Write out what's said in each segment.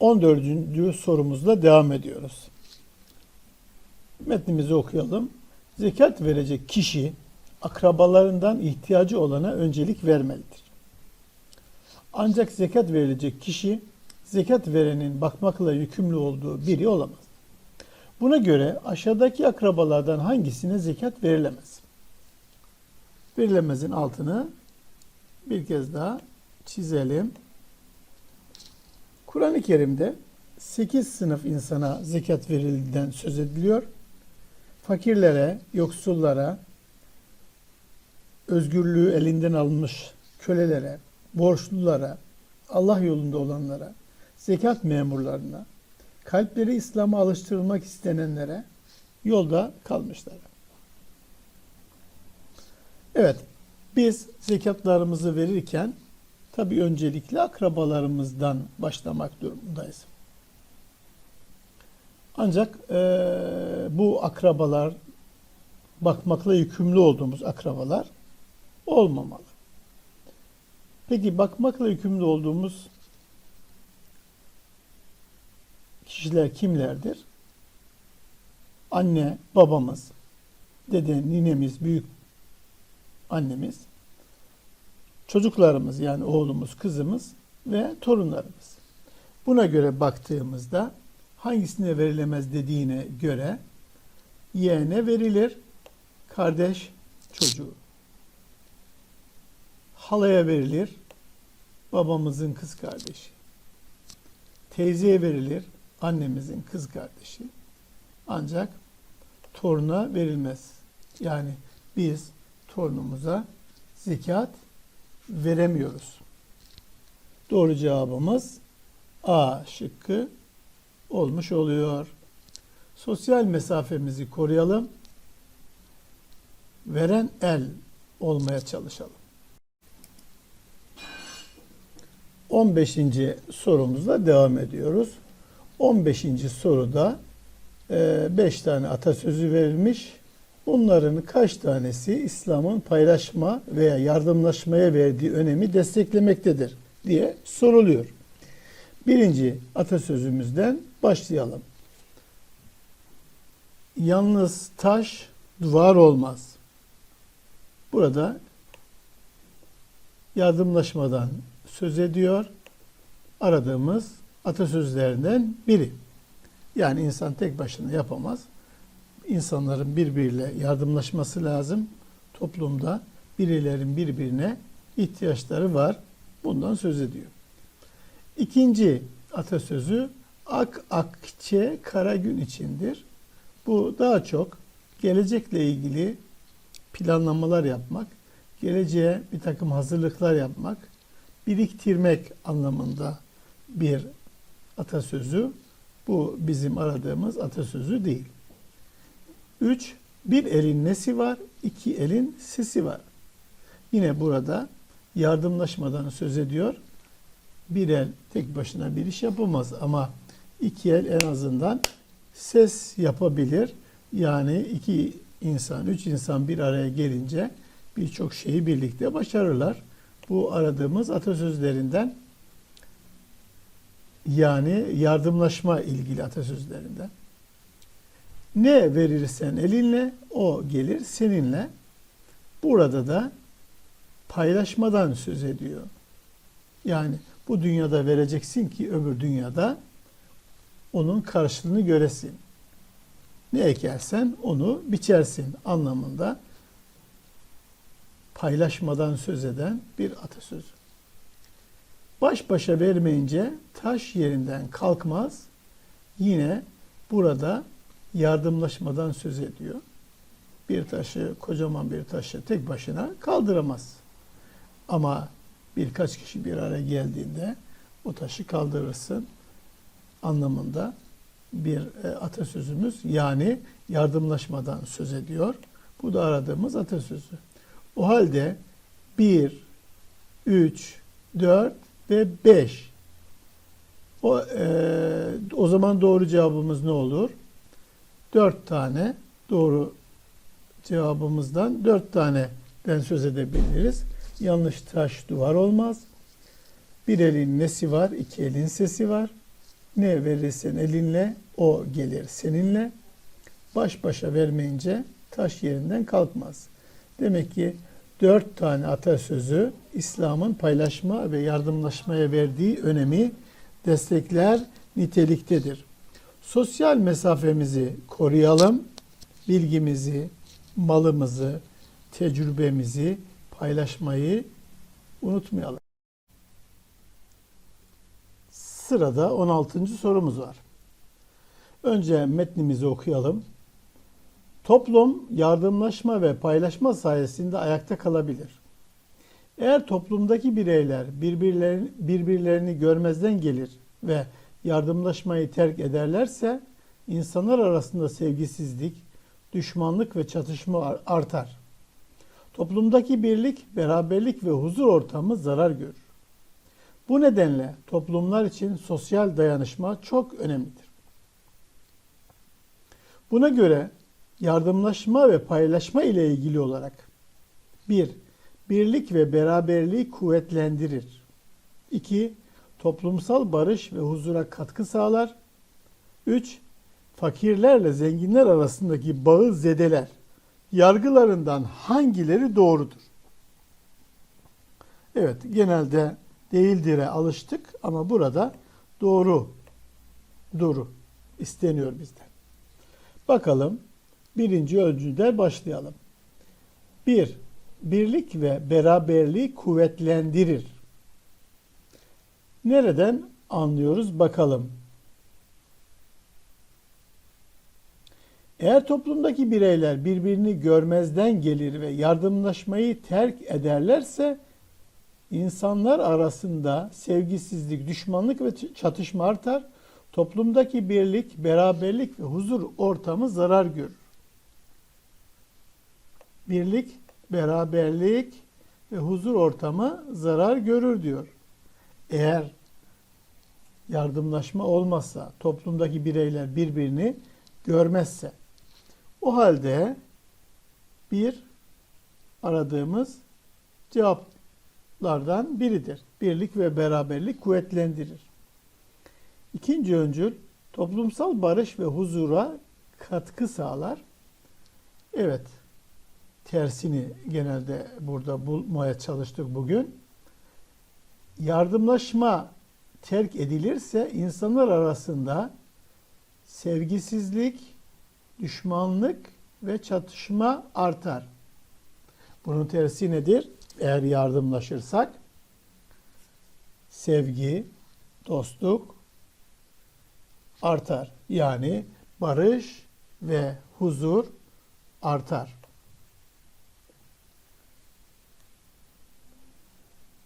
14. sorumuzla devam ediyoruz. Metnimizi okuyalım. Zekat verecek kişi akrabalarından ihtiyacı olana öncelik vermelidir. Ancak zekat verilecek kişi zekat verenin bakmakla yükümlü olduğu biri olamaz. Buna göre aşağıdaki akrabalardan hangisine zekat verilemez? Verilemezin altını bir kez daha çizelim. Kur'an-ı Kerim'de 8 sınıf insana zekat verildiğinden söz ediliyor. Fakirlere, yoksullara, özgürlüğü elinden almış kölelere, borçlulara, Allah yolunda olanlara, zekat memurlarına, kalpleri İslam'a alıştırılmak istenenlere, yolda kalmışlara. Evet, biz zekatlarımızı verirken tabi öncelikle akrabalarımızdan başlamak durumundayız. Ancak eee, bu akrabalar, bakmakla yükümlü olduğumuz akrabalar olmamalı. Peki bakmakla yükümlü olduğumuz kişiler kimlerdir? Anne, babamız, dede, ninemiz, büyük annemiz, çocuklarımız yani oğlumuz, kızımız ve torunlarımız. Buna göre baktığımızda hangisine verilemez dediğine göre yeğene verilir, kardeş çocuğu. Halaya verilir, babamızın kız kardeşi. Teyzeye verilir, annemizin kız kardeşi. Ancak toruna verilmez. Yani biz torunumuza zekat veremiyoruz. Doğru cevabımız A şıkkı olmuş oluyor. Sosyal mesafemizi koruyalım. Veren el olmaya çalışalım. 15. sorumuzla devam ediyoruz. 15. soruda 5 tane atasözü verilmiş. Bunların kaç tanesi İslam'ın paylaşma veya yardımlaşmaya verdiği önemi desteklemektedir diye soruluyor. Birinci atasözümüzden başlayalım. Yalnız taş duvar olmaz. Burada yardımlaşmadan söz ediyor. Aradığımız atasözlerinden biri. Yani insan tek başına yapamaz. İnsanların birbiriyle yardımlaşması lazım. Toplumda birilerin birbirine ihtiyaçları var. Bundan söz ediyor. İkinci atasözü ak akçe kara gün içindir. Bu daha çok gelecekle ilgili planlamalar yapmak, geleceğe bir takım hazırlıklar yapmak, biriktirmek anlamında bir atasözü. Bu bizim aradığımız atasözü değil. Üç, bir elin nesi var, iki elin sesi var. Yine burada yardımlaşmadan söz ediyor. Bir el tek başına bir iş yapamaz ama iki el en azından ses yapabilir. Yani iki insan, üç insan bir araya gelince birçok şeyi birlikte başarırlar. Bu aradığımız atasözlerinden yani yardımlaşma ilgili atasözlerinden. Ne verirsen elinle o gelir seninle. Burada da paylaşmadan söz ediyor. Yani bu dünyada vereceksin ki öbür dünyada onun karşılığını göresin. Ne ekersen onu biçersin anlamında paylaşmadan söz eden bir atasözü. Baş başa vermeyince taş yerinden kalkmaz. Yine burada yardımlaşmadan söz ediyor. Bir taşı, kocaman bir taşı tek başına kaldıramaz. Ama birkaç kişi bir araya geldiğinde o taşı kaldırırsın anlamında bir e, atasözümüz yani yardımlaşmadan söz ediyor. Bu da aradığımız atasözü. O halde 1, 3, 4 ve 5. O, e, o zaman doğru cevabımız ne olur? 4 tane doğru cevabımızdan 4 taneden söz edebiliriz. Yanlış taş duvar olmaz. Bir elin nesi var, iki elin sesi var. Ne verirsen elinle o gelir seninle. Baş başa vermeyince taş yerinden kalkmaz. Demek ki dört tane atasözü İslam'ın paylaşma ve yardımlaşmaya verdiği önemi destekler niteliktedir. Sosyal mesafemizi koruyalım, bilgimizi, malımızı, tecrübemizi paylaşmayı unutmayalım. Sırada 16. sorumuz var. Önce metnimizi okuyalım. Toplum yardımlaşma ve paylaşma sayesinde ayakta kalabilir. Eğer toplumdaki bireyler birbirlerini, birbirlerini görmezden gelir ve yardımlaşmayı terk ederlerse insanlar arasında sevgisizlik, düşmanlık ve çatışma artar. Toplumdaki birlik, beraberlik ve huzur ortamı zarar görür. Bu nedenle toplumlar için sosyal dayanışma çok önemlidir. Buna göre yardımlaşma ve paylaşma ile ilgili olarak 1. Birlik ve beraberliği kuvvetlendirir. 2. Toplumsal barış ve huzura katkı sağlar. 3. Fakirlerle zenginler arasındaki bağı zedeler. Yargılarından hangileri doğrudur? Evet, genelde değildir'e alıştık ama burada doğru duru isteniyor bizden. Bakalım birinci ölçüde başlayalım. Bir, birlik ve beraberliği kuvvetlendirir. Nereden anlıyoruz bakalım. Eğer toplumdaki bireyler birbirini görmezden gelir ve yardımlaşmayı terk ederlerse insanlar arasında sevgisizlik, düşmanlık ve çatışma artar. Toplumdaki birlik, beraberlik ve huzur ortamı zarar görür. Birlik, beraberlik ve huzur ortamı zarar görür diyor. Eğer yardımlaşma olmazsa, toplumdaki bireyler birbirini görmezse, o halde bir aradığımız cevaplardan biridir. Birlik ve beraberlik kuvvetlendirir. İkinci öncül toplumsal barış ve huzura katkı sağlar. Evet, tersini genelde burada bulmaya çalıştık bugün. Yardımlaşma terk edilirse insanlar arasında sevgisizlik, düşmanlık ve çatışma artar. Bunun tersi nedir? Eğer yardımlaşırsak sevgi, dostluk artar. Yani barış ve huzur artar.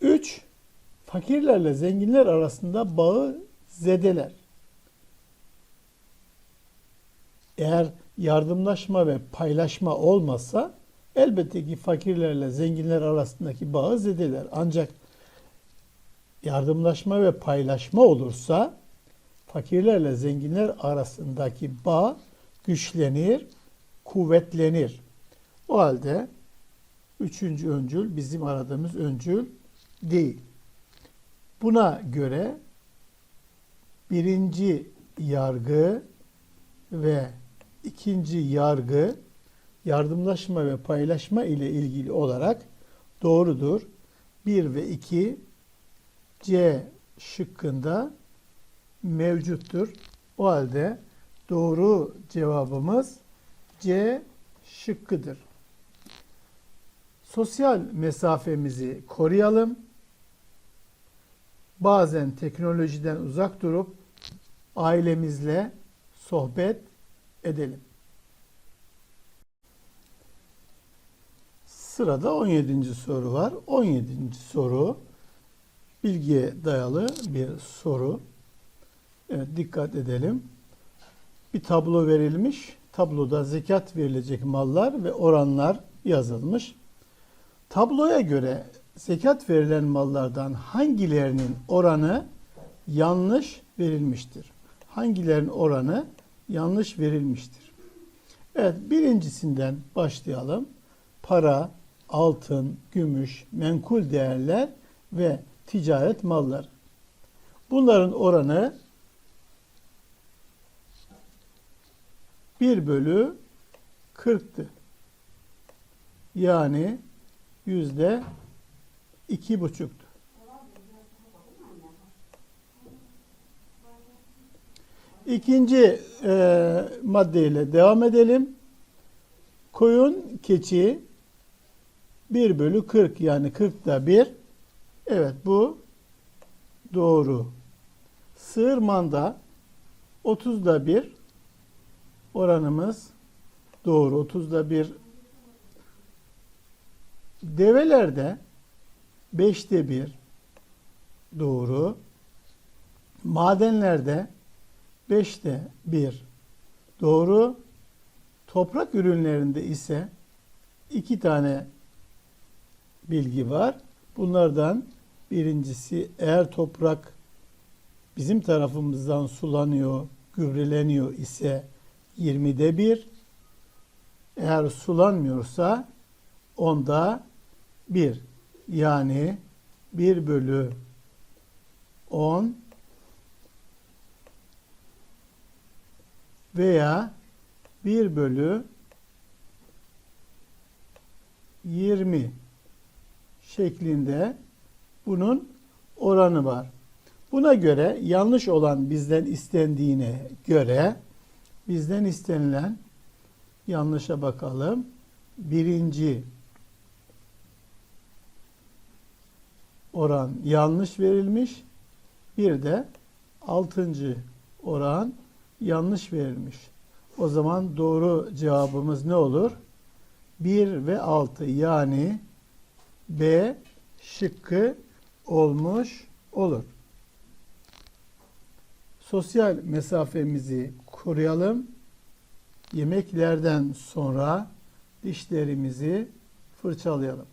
Üç, fakirlerle zenginler arasında bağı zedeler. Eğer yardımlaşma ve paylaşma olmazsa elbette ki fakirlerle zenginler arasındaki bağı zedeler. Ancak yardımlaşma ve paylaşma olursa fakirlerle zenginler arasındaki bağ güçlenir, kuvvetlenir. O halde üçüncü öncül bizim aradığımız öncül değil. Buna göre birinci yargı ve ikinci yargı yardımlaşma ve paylaşma ile ilgili olarak doğrudur. 1 ve 2 C şıkkında mevcuttur. O halde doğru cevabımız C şıkkıdır. Sosyal mesafemizi koruyalım. Bazen teknolojiden uzak durup ailemizle sohbet edelim. Sırada 17. soru var. 17. soru bilgiye dayalı bir soru. Evet dikkat edelim. Bir tablo verilmiş. Tabloda zekat verilecek mallar ve oranlar yazılmış. Tabloya göre zekat verilen mallardan hangilerinin oranı yanlış verilmiştir? Hangilerinin oranı yanlış verilmiştir? Evet birincisinden başlayalım. Para, altın, gümüş, menkul değerler ve ticaret malları. Bunların oranı 1 bölü 40'tı. Yani yüzde iki buçuktu. İkinci e, maddeyle devam edelim. Koyun keçi 1 bölü 40 yani 40'da 1. Evet bu doğru. Sığır manda 30'da 1 oranımız doğru. 30'da 1 develerde 5'te 1 doğru. Madenlerde 5'te 1 doğru. Toprak ürünlerinde ise iki tane bilgi var. Bunlardan birincisi eğer toprak bizim tarafımızdan sulanıyor, gübreleniyor ise 20'de 1. Eğer sulanmıyorsa onda 1. Yani 1 bölü 10 veya 1 bölü 20 şeklinde bunun oranı var. Buna göre yanlış olan bizden istendiğine göre bizden istenilen yanlışa bakalım. Birinci oran yanlış verilmiş. Bir de altıncı oran yanlış verilmiş. O zaman doğru cevabımız ne olur? 1 ve 6 yani B şıkkı olmuş olur. Sosyal mesafemizi koruyalım. Yemeklerden sonra dişlerimizi fırçalayalım.